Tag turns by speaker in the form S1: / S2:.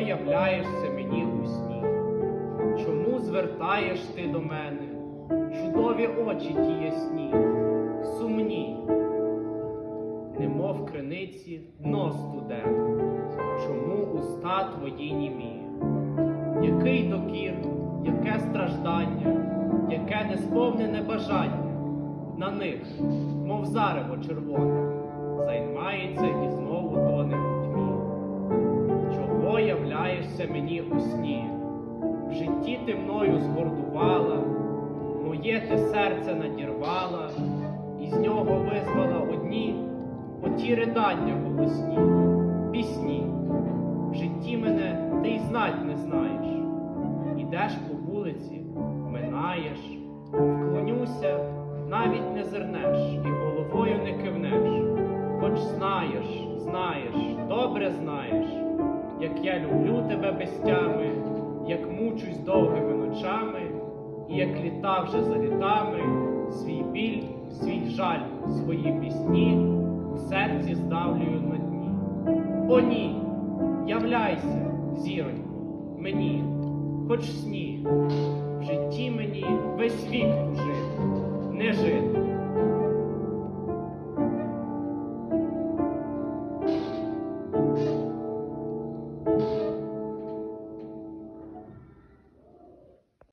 S1: являєшся мені у сні? Чому звертаєш ти до мене чудові очі ті ясні, сумні, немов криниці дно студене, чому уста твої німі? Який докір, яке страждання, яке несповнене бажання на них, мов зарево червоне, займається і знову являєшся мені у сні? В житті ти мною згордувала, моє ти серце надірвала, і з нього визвала одні оті ридання голосні, пісні. В житті мене ти й знать не знаєш. Ідеш по вулиці, минаєш, вклонюся, навіть не зернеш і головою не кивнеш. Хоч знаєш, знаєш, добре знаєш, люблю тебе без тями, як мучусь довгими ночами, і як літа вже за літами, свій біль, свій жаль, свої пісні у серці здавлюю на дні. О, ні, являйся, зіронько, мені, хоч сні, в житті мені весь вік.